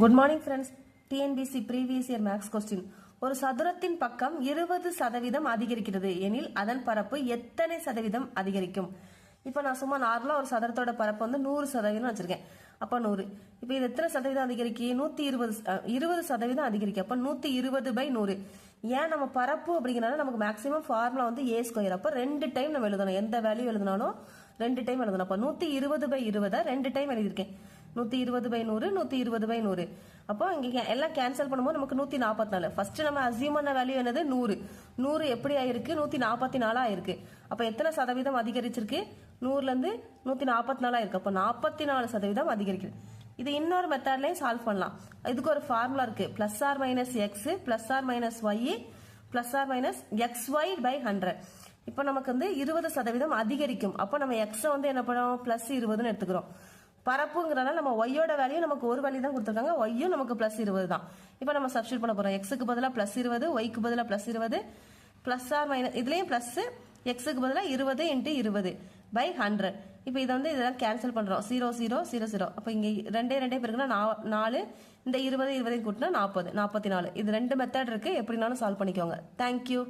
Good morning friends TNPSC previous year maths question ஒரு சதுரத்தின் பக்கம் இருபது சதவீதம் அதிகரிக்கிறது. எனில் அதன் பரப்பு எத்தனை சதவீதம் அதிகரிக்கும்? இப்போ நான் சும்மா நார்மலாக ஒரு சதுரத்தோட பரப்பு வந்து நூறு சதவீதம் வச்சிருக்கேன். அப்போ நூறு. இப்போ இது எத்தனை சதவீதம் அதிகரிக்கு? நூற்றி இருபது இருபது சதவீதம் அதிகரிக்கும் அப்போ நூற்றி இருபது பை நூறு. ஏன் நம்ம பரப்பு அப்படிங்கிறனால நமக்கு மேக்ஸிமம் ஃபார்முலா வந்து ஏ ஸ்கொயர் அப்போ ரெண்டு டைம் நம்ம எழுதணும். எந்த வேல்யூ எழுதினாலும் ரெண்டு டைம் எழுதணும். அப்போ நூற்றி இருபது பை இருபதை ரெண்டு டைம் எழுதியிருக்கேன். நூற்றி இருபது பை நூறு நூற்றி இருபது பை நூறு. அப்போ இங்கே எல்லாம் கேன்சல் பண்ணும்போது நமக்கு நூற்றி நாற்பத்தி நாலு. ஃபர்ஸ்ட் நம்ம அசியூம் பண்ண வேல்யூ என்னது? நூறு. நூறு எப்படி ஆயிருக்கு? நூற்றி நாற்பத்தி நாலா ஆயிருக்கு. அப்போ எத்தனை சதவீதம் அதிகரிச்சிருக்கு? நூறுலேருந்து நூற்றி நாற்பத்தி நாலா இருக்கு. அப்போ நாற்பத்தி நாலு சதவீதம் அதிகரிக்குது. இது இன்னொரு மெத்தட்லையும் சால்வ் பண்ணலாம். இதுக்கு ஒரு ஃபார்முலா இருக்கு. Plus R minus X plus R minus Y plus R minus X Y by hundred இப்போ நமக்கு வந்து இருபது சதவீதம் அதிகரிக்கும். அப்போ நம்ம எக்ஸை வந்து என்ன பண்ணுவோம் பிளஸ் இருபதுன்னு எடுத்துக்கிறோம். பரப்புங்கிறனால நம்ம ஒய்யோட வேல்யூ நமக்கு ஒரு வேல்யூ தான் கொடுத்துருக்காங்க. ஒய்யும் நமக்கு பிளஸ் இருபது தான். இப்போ நம்ம சப்ஸ்டியூட் பண்ண போறோம். எக்ஸுக்கு பதிலாக பிளஸ் இருபது ஒய்க்கு பதிலாக பிளஸ் இருபது பிளஸ் ஆர் மைனஸ் இதுலேயும் பிளஸ் எக்ஸுக்கு பதிலாக இருபது இன்ட்டு இருபது பை ஹண்ட்ரட் இப்போ இதை வந்து இதெல்லாம் கேன்சல் பண்ணுறோம் ஜீரோ ஜீரோ ஜீரோ ஜீரோ அப்போ இங்கே ரெண்டே ரெண்டே பேருக்குன்னா நா- நாலு இந்த இருபது இருபதையும் கூட்டினா நாற்பது நாற்பத்தி நாலு. இது ரெண்டு மெத்தட் இருக்குது எப்படினாலும் சால்வ் பண்ணிக்கோங்க. தேங்க்யூ